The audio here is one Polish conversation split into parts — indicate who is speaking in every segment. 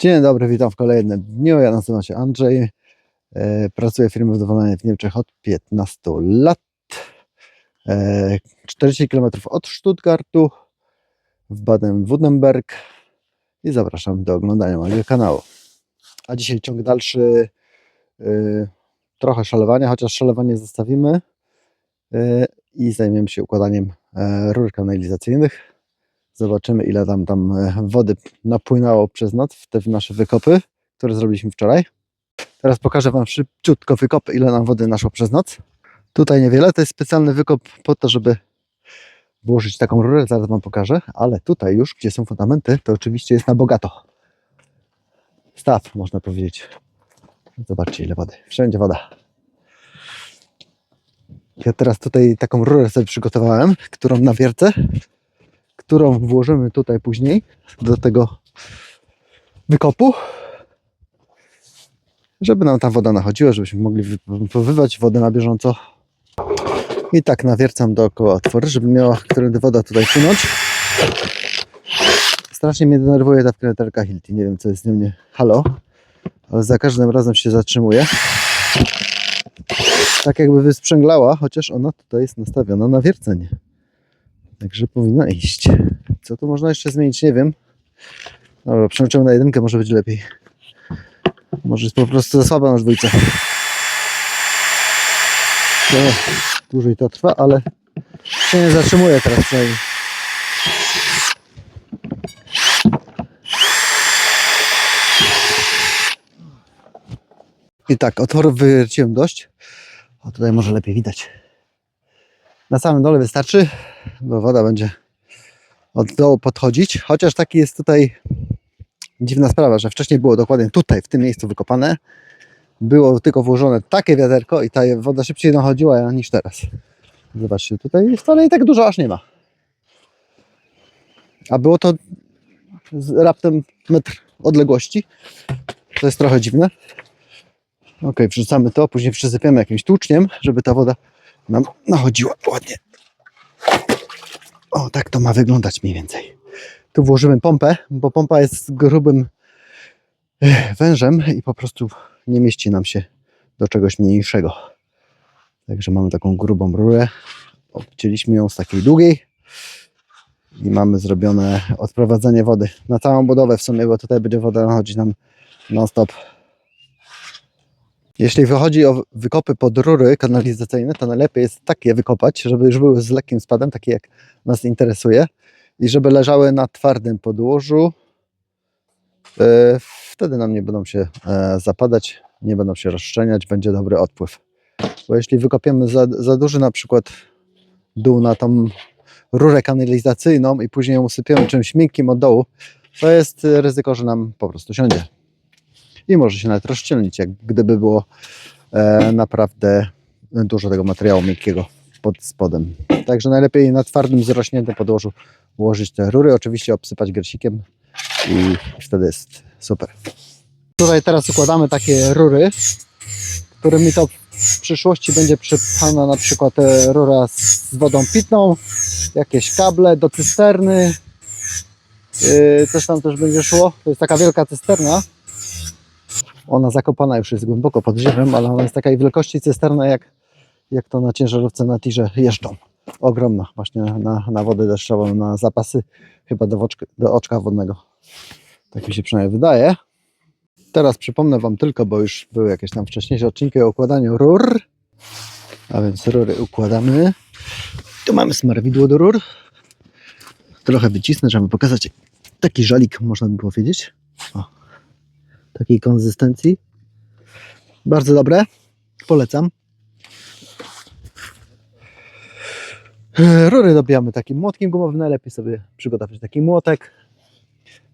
Speaker 1: Dzień dobry, witam w kolejnym dniu. Ja nazywam się Andrzej. E, Pracuję w firmie budowlanej w Niemczech od 15 lat. E, 40 km od Stuttgartu w Baden-Württemberg i zapraszam do oglądania mojego kanału. A dzisiaj ciąg dalszy e, trochę szalewania, chociaż szalewanie zostawimy e, i zajmiemy się układaniem e, rur kanalizacyjnych. Zobaczymy, ile tam, tam e, wody napłynęło przez noc w te nasze wykopy, które zrobiliśmy wczoraj. Teraz pokażę Wam szybciutko wykopy, ile nam wody naszło przez noc. Tutaj niewiele, to jest specjalny wykop po to, żeby włożyć taką rurę, zaraz Wam pokażę, ale tutaj już, gdzie są fundamenty, to oczywiście jest na bogato. Staw, można powiedzieć. Zobaczcie, ile wody. Wszędzie woda. Ja teraz tutaj taką rurę sobie przygotowałem, którą nawiercę którą włożymy tutaj później do tego wykopu, żeby nam ta woda nachodziła, żebyśmy mogli wypływać wodę na bieżąco. I tak nawiercam dookoła otwory, żeby miała którędy woda tutaj płynąć. Strasznie mnie denerwuje ta wkrętarka Hilti. Nie wiem, co jest z nią nie halo, ale za każdym razem się zatrzymuje. Tak jakby wysprzęglała, chociaż ona tutaj jest nastawiona na wiercenie. Także powinna iść. Co tu można jeszcze zmienić? Nie wiem. Dobra, przełączymy na jedynkę, może być lepiej. Może jest po prostu za słaba na dwójce. No, dłużej to trwa, ale się nie zatrzymuje teraz przynajmniej. I tak, otworów wywierciłem dość. O, tutaj może lepiej widać. Na samym dole wystarczy, bo woda będzie od dołu podchodzić. Chociaż taki jest tutaj dziwna sprawa, że wcześniej było dokładnie tutaj, w tym miejscu wykopane. Było tylko włożone takie wiaderko i ta woda szybciej nachodziła niż teraz. Zobaczcie, tutaj wcale i tak dużo aż nie ma. A było to raptem metr odległości. To jest trochę dziwne. Ok, wrzucamy to, później przysypiemy jakimś tłuczniem, żeby ta woda nam nachodziła ładnie. O, tak to ma wyglądać mniej więcej. Tu włożymy pompę, bo pompa jest grubym eh, wężem i po prostu nie mieści nam się do czegoś mniejszego. Także mamy taką grubą rurę. Obcięliśmy ją z takiej długiej i mamy zrobione odprowadzenie wody na całą budowę w sumie, bo tutaj będzie woda nachodzić nam non-stop. Jeśli wychodzi o wykopy pod rury kanalizacyjne, to najlepiej jest takie wykopać, żeby już były z lekkim spadem, takie jak nas interesuje, i żeby leżały na twardym podłożu. E, Wtedy nam nie będą się e, zapadać, nie będą się rozszczelniać, będzie dobry odpływ. Bo jeśli wykopiemy za, za duży na przykład dół na tą rurę kanalizacyjną i później ją usypiemy czymś miękkim od dołu, to jest ryzyko, że nam po prostu siądzie i może się nawet rozszczelnić, jak gdyby było e, naprawdę dużo tego materiału miękkiego pod spodem. Także najlepiej na twardym, zrośniętym podłożu ułożyć te rury, oczywiście obsypać gresikiem i wtedy jest super. Tutaj teraz układamy takie rury, którymi to w przyszłości będzie przypchana na przykład e, rura z wodą pitną, jakieś kable do cysterny, Yy, coś tam też będzie szło. To jest taka wielka cysterna, ona zakopana już jest głęboko pod ziemią, ale ona jest takiej wielkości cysterna, jak, jak to na ciężarówce na tirze jeżdżą. Ogromna, właśnie na, na wodę deszczową, na zapasy chyba do, oczka, do oczka wodnego. Tak mi się przynajmniej wydaje. Teraz przypomnę Wam tylko, bo już były jakieś tam wcześniejsze odcinki o układaniu rur. A więc rury układamy. Tu mamy smarowidło do rur. Trochę wycisnę, żeby pokazać taki żalik, można by powiedzieć. O takiej konsystencji. Bardzo dobre. Polecam. Rury dobijamy takim młotkiem gumowym. Najlepiej sobie przygotować taki młotek.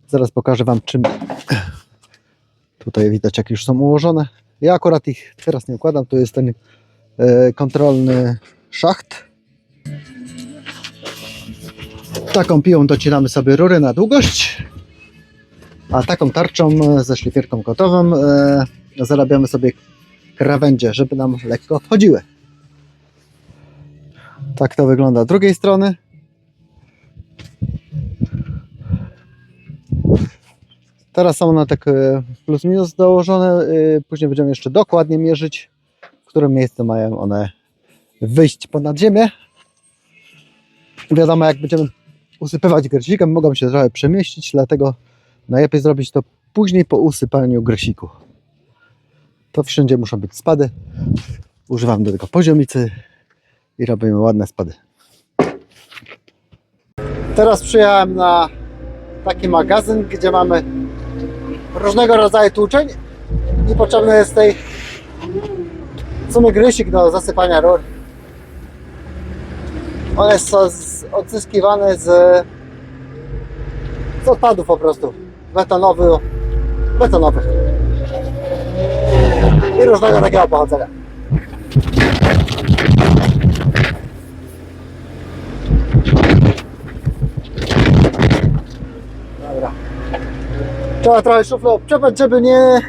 Speaker 1: Zaraz pokażę Wam czym. Tutaj widać jak już są ułożone. Ja akurat ich teraz nie układam. Tu jest ten e, kontrolny szacht. Taką piłą docinamy sobie rury na długość. A taką tarczą e, ze szlifierką gotową e, zarabiamy sobie krawędzie, żeby nam lekko wchodziły. Tak to wygląda z drugiej strony. Teraz samonatek e, plus minus dołożone. e, Później będziemy jeszcze dokładnie mierzyć, w którym miejscu mają one wyjść ponad ziemię. Wiadomo, jak będziemy usypywać gresikiem, mogą się trochę przemieścić, dlatego najlepiej zrobić to później po usypaniu gresiku. To wszędzie muszą być spady. Używam do tego poziomicy i robimy ładne spady. Teraz przyjechałem na taki magazyn, gdzie mamy różnego rodzaju tłuczeń i potrzebny jest tej w sumie grysik do zasypania rur. On jest odzyskiwany z, z odpadów po prostu betonowy, betonowych i różnego takiego pochodzenia. Dobra. Trzeba trochę szuflę obczepać, żeby nie,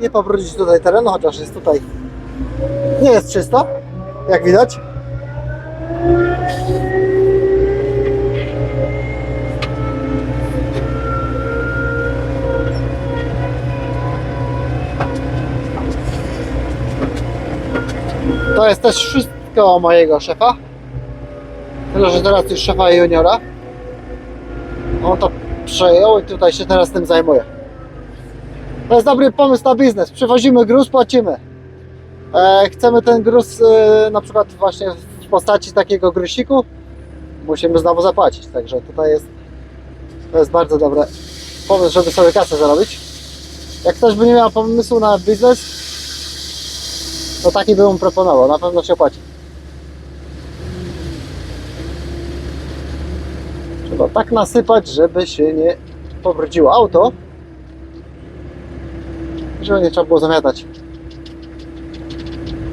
Speaker 1: nie pobrudzić tutaj terenu, chociaż jest tutaj nie jest czysto, jak widać. To jest też wszystko mojego szefa. Tyle, że teraz już szefa juniora. On to przejął i tutaj się teraz tym zajmuje. To jest dobry pomysł na biznes. Przywozimy gruz, płacimy. E, chcemy ten gruz e, na przykład właśnie w postaci takiego grusiku. Musimy znowu zapłacić. Także tutaj jest to jest bardzo dobry pomysł, żeby sobie kasę zarobić. Jak ktoś by nie miał pomysłu na biznes, to taki bym proponował. Na pewno się opłaci. Trzeba tak nasypać, żeby się nie pobrudziło auto. Żeby nie trzeba było zamiatać.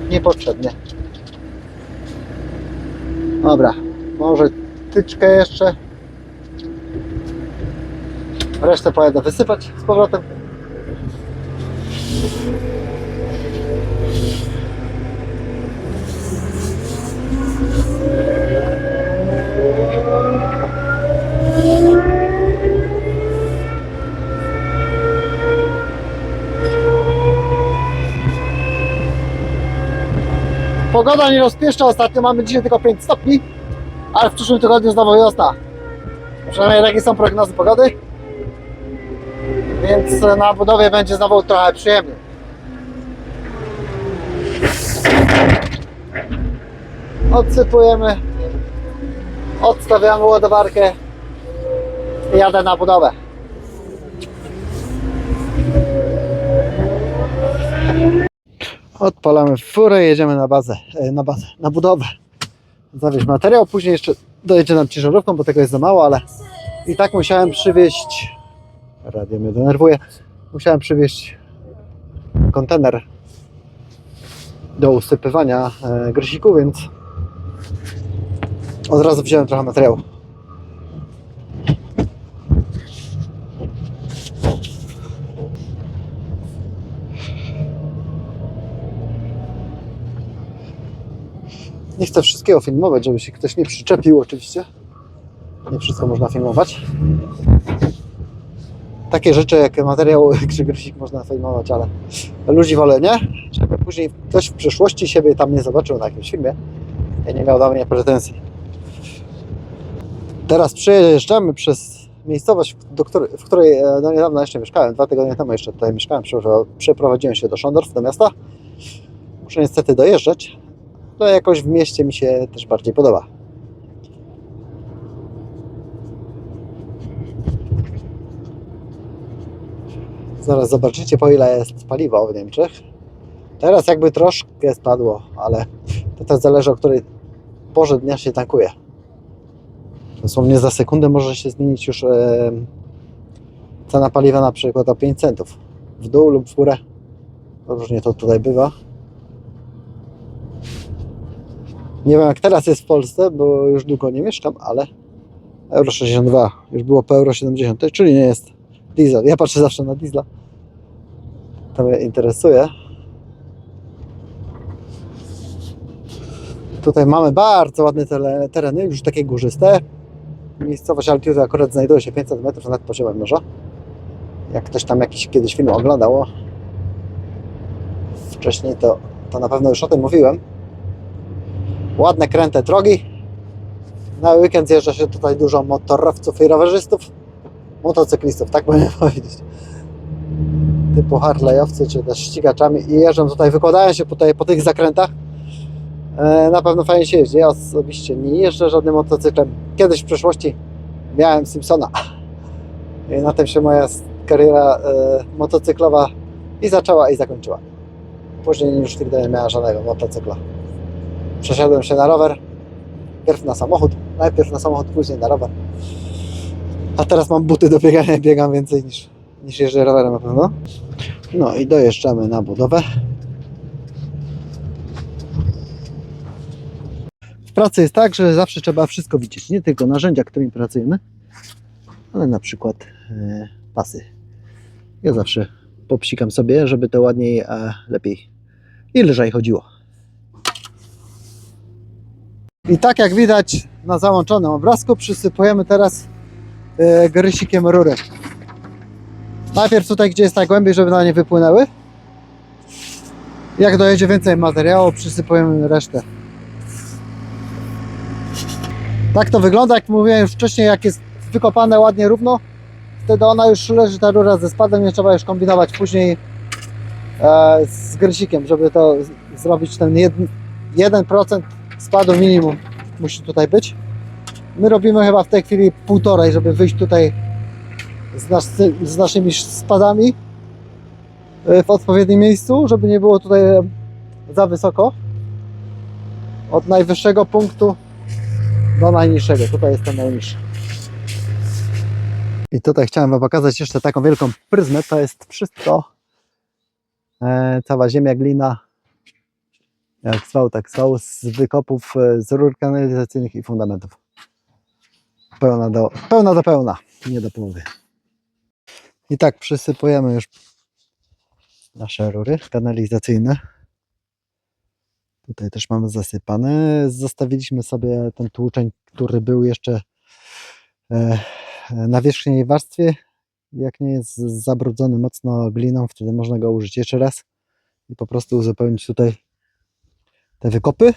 Speaker 1: Niepotrzebnie. Dobra, może tyczkę jeszcze. Resztę pojadę wysypać z powrotem. Pogoda nie rozpieszcza ostatnio, mamy dzisiaj tylko 5 stopni, ale w przyszłym tygodniu znowu wiosna. Przynajmniej takie są prognozy pogody. Więc na budowie będzie znowu trochę przyjemnie. Odsypujemy, odstawiamy ładowarkę i jadę na budowę. Odpalamy furę, jedziemy na bazę, e, na bazę, na budowę. Zawieźć materiał, później jeszcze dojedzie nam ciężarówką, bo tego jest za mało, ale i tak musiałem przywieźć, radio mnie denerwuje, musiałem przywieźć kontener do usypywania e, więc od razu wziąłem trochę materiału. Nie chcę wszystkiego filmować, żeby się ktoś nie przyczepił oczywiście. Nie wszystko można filmować. Takie rzeczy jak materiał Grzegorzik można filmować, ale ludzi wolę nie, żeby później ktoś w przyszłości siebie tam nie zobaczył na jakimś filmie i nie miał do mnie pretensji. Teraz przejeżdżamy przez miejscowość, do której, w której e, no niedawno jeszcze mieszkałem, dwa tygodnie temu jeszcze tutaj mieszkałem, Przepro- przeprowadziłem się do Szondorf, do miasta. Muszę niestety dojeżdżać, ale jakoś w mieście mi się też bardziej podoba. Zaraz zobaczycie po ile jest paliwo w Niemczech. Teraz jakby troszkę spadło, ale to też zależy o której porze dnia się tankuje. Dosłownie za sekundę może się zmienić już e, cena paliwa na przykład o 5 centów. W dół lub w górę. Różnie to tutaj bywa. Nie wiem jak teraz jest w Polsce, bo już długo nie mieszkam, ale Euro 62 już było po Euro 70, czyli nie jest diesel. Ja patrzę zawsze na diesla. To mnie interesuje. Tutaj mamy bardzo ładne tereny, już takie górzyste. Miejscowość Altiuty akurat znajduje się 500 metrów nad poziomem morza. Jak ktoś tam jakiś kiedyś film oglądał, wcześniej to, to na pewno już o tym mówiłem. Ładne, kręte drogi. Na weekend zjeżdża się tutaj dużo motorowców i rowerzystów, motocyklistów, tak powinien powiedzieć. Typu Harley'owcy czy też ścigaczami i jeżdżą tutaj, wykładają się tutaj po tych zakrętach. E, Na pewno fajnie się jeździ. Ja osobiście nie jeżdżę żadnym motocyklem. Kiedyś w przeszłości miałem Simpsona. I na tym się moja kariera e, motocyklowa i zaczęła i zakończyła. Później już nigdy nie miałem żadnego motocykla. Przesiadłem się na rower. Pierw na samochód, najpierw na samochód, później na rower. A teraz mam buty do biegania biegam więcej niż, niż jeżdżę rowerem na pewno. No i dojeżdżamy na budowę. W pracy jest tak, że zawsze trzeba wszystko widzieć. Nie tylko narzędzia, którymi pracujemy, ale na przykład e, pasy. Ja zawsze popsikam sobie, żeby to ładniej, a lepiej i lżej chodziło. I tak jak widać na załączonym obrazku, przysypujemy teraz e, grysikiem rury. Najpierw tutaj, gdzie jest najgłębiej, żeby na nie wypłynęły. Jak dojedzie więcej materiału, przysypujemy resztę. Tak to wygląda, jak mówiłem już wcześniej, jak jest wykopane ładnie równo, wtedy ona już leży ta rura ze spadem, nie trzeba już kombinować później e, z grysikiem, żeby to zrobić ten jed- 1% spadu minimum musi tutaj być. My robimy chyba w tej chwili półtorej, żeby wyjść tutaj z, nas, z naszymi spadami e, w odpowiednim miejscu, żeby nie było tutaj e, za wysoko. Od najwyższego punktu do najniższego. Tutaj jest ten najniższy. I tutaj chciałem Wam pokazać jeszcze taką wielką pryzmę. To jest wszystko, e, cała ziemia, glina, jak zwał, tak zwał, z wykopów, e, z rur kanalizacyjnych i fundamentów. Pełna do, pełna do pełna, nie do połowy. I tak przysypujemy już nasze rury kanalizacyjne. Tutaj też mamy zasypane. Zostawiliśmy sobie ten tłuczeń, który był jeszcze e, na wierzchniej warstwie. Jak nie jest zabrudzony mocno gliną, wtedy można go użyć jeszcze raz i po prostu uzupełnić tutaj te wykopy.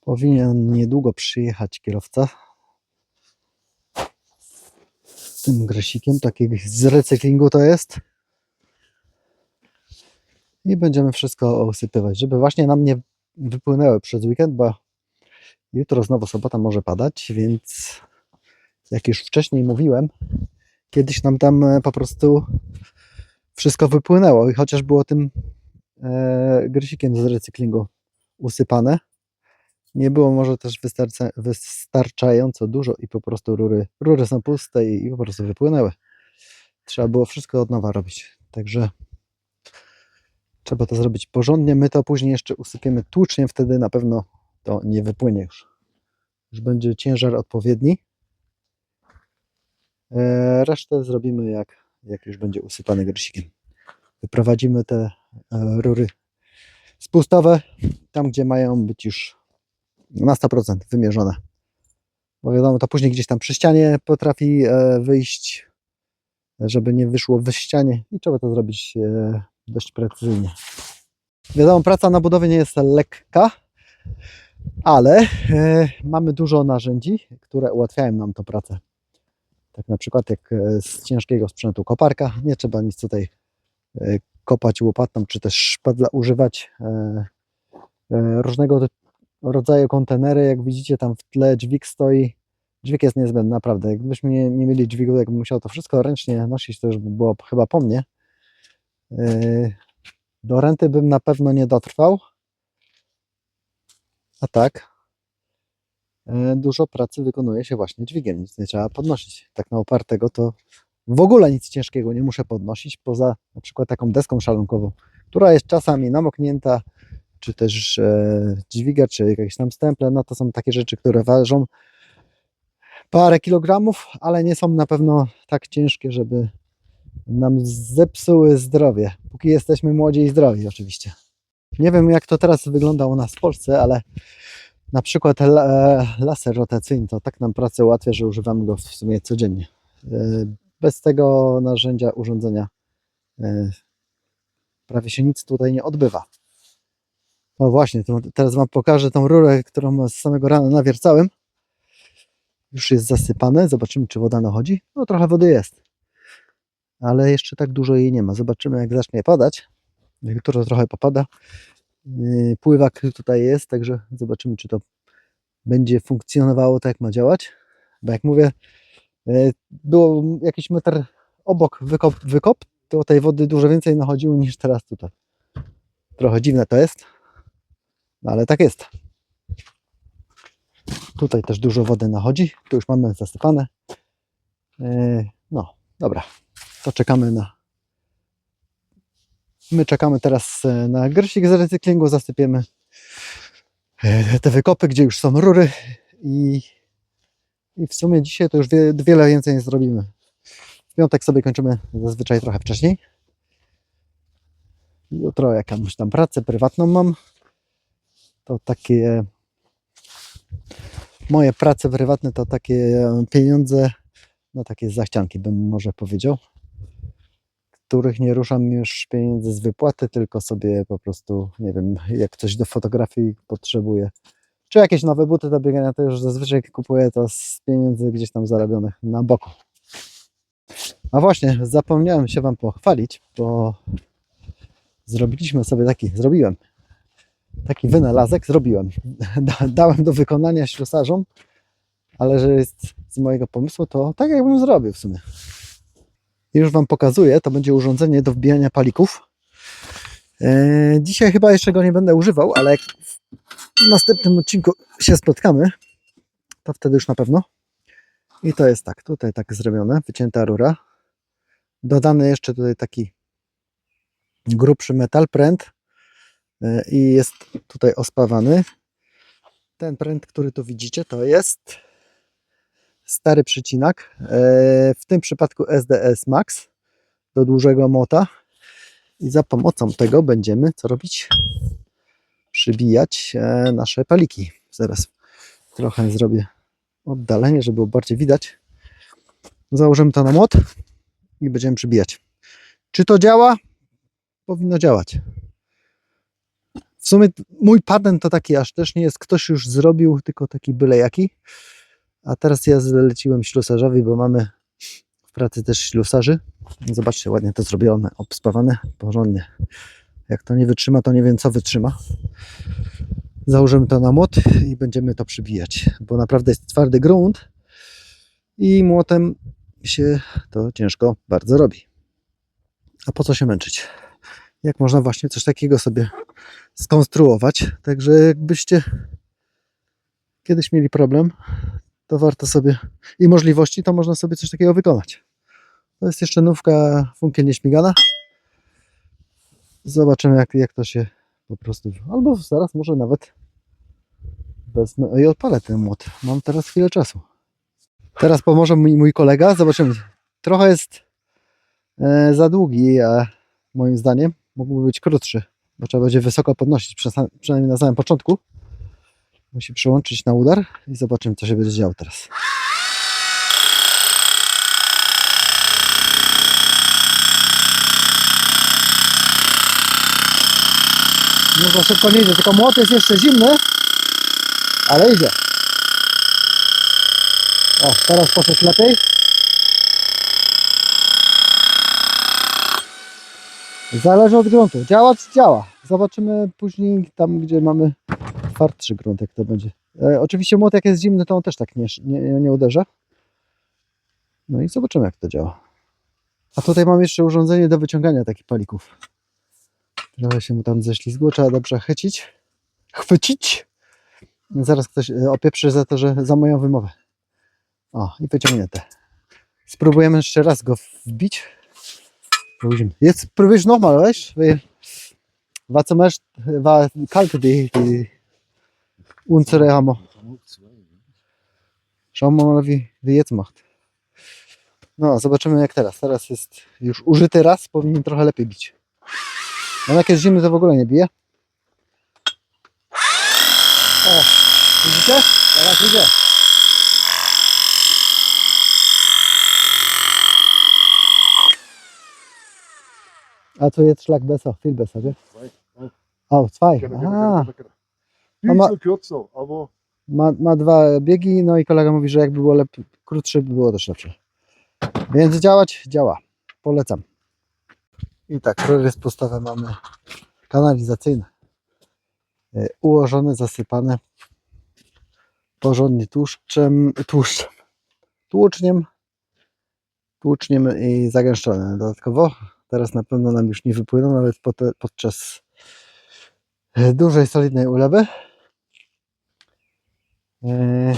Speaker 1: Powinien niedługo przyjechać kierowca z tym gresikiem, taki z recyklingu to jest. I będziemy wszystko usypywać, żeby właśnie nam nie wypłynęły przez weekend, bo jutro znowu sobota może padać, więc jak już wcześniej mówiłem, kiedyś nam tam e, po prostu wszystko wypłynęło i chociaż było tym e, gryzikiem z recyklingu usypane, nie było może też wystarcza, wystarczająco dużo i po prostu rury, rury są puste i, i po prostu wypłynęły. Trzeba było wszystko od nowa robić. Także trzeba to zrobić porządnie. My to później jeszcze usypiemy tłuczniem, wtedy na pewno to nie wypłynie już. Już będzie ciężar odpowiedni. E, Resztę zrobimy jak, jak już będzie usypany grzykiem. Wyprowadzimy te rury spustowe, tam gdzie mają być już na 100% wymierzone. Bo wiadomo, to później gdzieś tam przy ścianie potrafi e, wyjść, żeby nie wyszło w ścianie i trzeba to zrobić e, dość precyzyjnie. Wiadomo, praca na budowie nie jest lekka, ale e, mamy dużo narzędzi, które ułatwiają nam tę pracę. Tak na przykład jak e, z ciężkiego sprzętu koparka, nie trzeba nic tutaj e, kopać łopatą, czy też szpadla używać. E, e, różnego ro- rodzaju kontenery, jak widzicie tam w tle dźwig stoi. Dźwig jest niezbędny, naprawdę. Jakbyśmy nie, nie mieli dźwigu, jakbym musiał to wszystko ręcznie nosić, to już by było chyba po mnie. E, Do renty bym na pewno nie dotrwał. A tak, dużo pracy wykonuje się właśnie dźwigiem, nic nie trzeba podnosić. Tak na opartego to w ogóle nic ciężkiego nie muszę podnosić, poza na przykład taką deską szalonkową, która jest czasami namoknięta, czy też e, dźwiga, czy jakieś tam stemple, no to są takie rzeczy, które ważą parę kilogramów, ale nie są na pewno tak ciężkie, żeby nam zepsuły zdrowie, póki jesteśmy młodzi i zdrowi oczywiście. Nie wiem jak to teraz wygląda u nas w Polsce, ale na przykład la- laser rotacyjny to tak nam pracę ułatwia, że używamy go w sumie codziennie. E, Bez tego narzędzia, urządzenia e, prawie się nic tutaj nie odbywa. O właśnie, teraz Wam pokażę tą rurę, którą z samego rana nawiercałem. Już jest zasypane, zobaczymy czy woda nachodzi. No trochę wody jest, ale jeszcze tak dużo jej nie ma. Zobaczymy jak zacznie padać. Jutro trochę popada. Yy, Pływak tutaj jest, także zobaczymy czy to będzie funkcjonowało tak jak ma działać. Bo jak mówię, było jakiś metr obok wykop, wykop to tej wody dużo więcej nachodziło niż teraz tutaj. Trochę dziwne to jest, no ale tak jest. Tutaj też dużo wody nachodzi. Tu już mamy zasypane. Yy, No, dobra. To czekamy na. My czekamy teraz e, na grsik z recyklingu. Zasypiemy e, te wykopy, gdzie już są rury. I, i w sumie dzisiaj to już wie, wiele więcej nie zrobimy. W piątek sobie kończymy zazwyczaj trochę wcześniej. Jutro jakąś tam pracę prywatną mam. To takie moje prace prywatne to takie pieniądze, no takie zachcianki bym może powiedział, których nie ruszam już pieniędzy z wypłaty, tylko sobie po prostu, nie wiem, jak coś do fotografii potrzebuję, czy jakieś nowe buty do biegania, to już zazwyczaj kupuję to z pieniędzy gdzieś tam zarobionych na boku. A właśnie, zapomniałem się Wam pochwalić, bo zrobiliśmy sobie taki, zrobiłem taki wynalazek zrobiłem. Da- Dałem do wykonania ślusarzom, ale że jest z mojego pomysłu, to tak jakbym zrobił w sumie. I już Wam pokazuję, to będzie urządzenie do wbijania palików. Eee, dzisiaj chyba jeszcze go nie będę używał, ale jak w następnym odcinku się spotkamy, to wtedy już na pewno. I to jest tak, tutaj tak zrobione, wycięta rura. Dodany jeszcze tutaj taki grubszy metal pręt, E, i jest tutaj ospawany. Ten pręt, który tu widzicie, to jest stary przycinak. e, W tym przypadku SDS Max do dużego mota. I za pomocą tego będziemy co robić? Przybijać e, nasze paliki. Zaraz trochę zrobię oddalenie, żeby było bardziej widać. Założymy to na mot i będziemy przybijać. Czy to działa? Powinno działać. W sumie mój patent to taki aż też nie jest, ktoś już zrobił, tylko taki byle jaki. A teraz ja zleciłem ślusarzowi, bo mamy pracy też ślusarzy. Zobaczcie, ładnie to zrobione, obspawane, porządnie. Jak to nie wytrzyma, to nie wiem co wytrzyma. Założymy to na młot i będziemy to przybijać, bo naprawdę jest twardy grunt i młotem się to ciężko bardzo robi. A po co się męczyć? Jak można właśnie coś takiego sobie skonstruować. Także jakbyście kiedyś mieli problem, to warto sobie i możliwości, to można sobie coś takiego wykonać. To jest jeszcze nówka funkiel nieśmigana. Zobaczymy, jak, jak to się po prostu. Albo zaraz może nawet wezmę i odpalę ten młot. Mam teraz chwilę czasu. Teraz pomoże mi mój kolega. Zobaczymy. Trochę jest e, za długi, e, moim zdaniem. Mógłby być krótszy bo trzeba będzie wysoko podnosić, przynajmniej na samym początku. Musi przyłączyć na udar i zobaczymy, co się będzie działo teraz. No za szybko nie idzie, tylko młot jest jeszcze zimny, ale idzie. O, teraz poszedł lepiej. Zależy od gruntu. Działa czy działa? Zobaczymy później tam, gdzie mamy twardszy grunt, jak to będzie. E, oczywiście młot jak jest zimny, to on też tak nie, nie, nie uderza. No i zobaczymy, jak to działa. A tutaj mam jeszcze urządzenie do wyciągania takich palików. Trochę się mu tam ześlizgło, trzeba dobrze chycić. Chwycić! Zaraz ktoś e, opieprzy za to, że za moją wymowę. O, i wyciągnięte. Spróbujemy jeszcze raz go wbić. Spróbujmy. Jetzt probier ich nochmal, weißt du? War zum Beispiel war kalt die, die unsere mal, wie, wie jetzt macht. No, zobaczymy jak teraz. Teraz jest już użyty raz, powinien trochę lepiej bić. No jak jest zimny, to w ogóle nie bije. O, widzicie? Teraz idzie. A tu jest Schlag besser, viel besser, gell? O, zwei.
Speaker 2: Aha. Ma,
Speaker 1: ma, ma dwa biegi, no i kolega mówi, że jak było lepiej, krótsze, by było też lepsze. Więc działać? Działa. Polecam. I tak, rury z postawę mamy kanalizacyjne. Ułożone, zasypane. Porządnie tłuszczem, tłuszczem, tłuczniem, tłuczniem i zagęszczone dodatkowo. Teraz na pewno nam już nie wypłyną, nawet pod, podczas dużej, solidnej ulewy. E,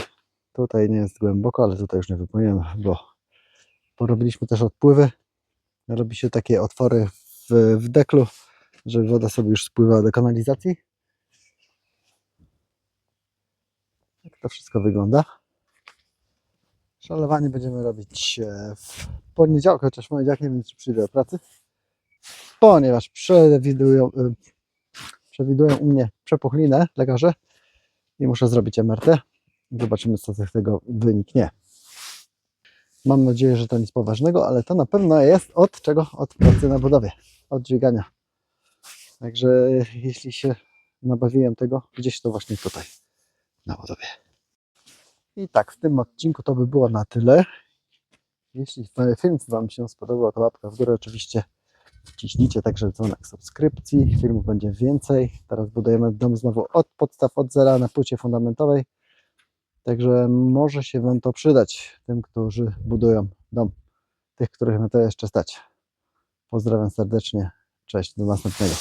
Speaker 1: Tutaj nie jest głęboko, ale tutaj już nie wypłyniemy, bo porobiliśmy też odpływy. Robi się takie otwory w, w deklu, żeby woda sobie już spływała do kanalizacji. Tak to wszystko wygląda. Szalowanie będziemy robić e, w poniedziałek, chociaż poniedziałek nie wiem, czy przyjdę do pracy, ponieważ przewidują, e, przewidują u mnie przepuchlinę lekarze i muszę zrobić MRT. Zobaczymy, co z tego wyniknie. Mam nadzieję, że to nic poważnego, ale to na pewno jest od czego? Od pracy na budowie, od dźwigania. Także jeśli się nabawiłem tego, gdzieś to właśnie tutaj, na budowie. I tak, w tym odcinku to by było na tyle. Jeśli film Wam się spodobał, to łapka w górę oczywiście wciśnijcie także dzwonek subskrypcji. Filmów będzie więcej. Teraz budujemy dom znowu od podstaw, od zera na płycie fundamentowej. Także może się Wam to przydać, tym, którzy budują dom, tych, których na to jeszcze stać. Pozdrawiam serdecznie, cześć, do następnego.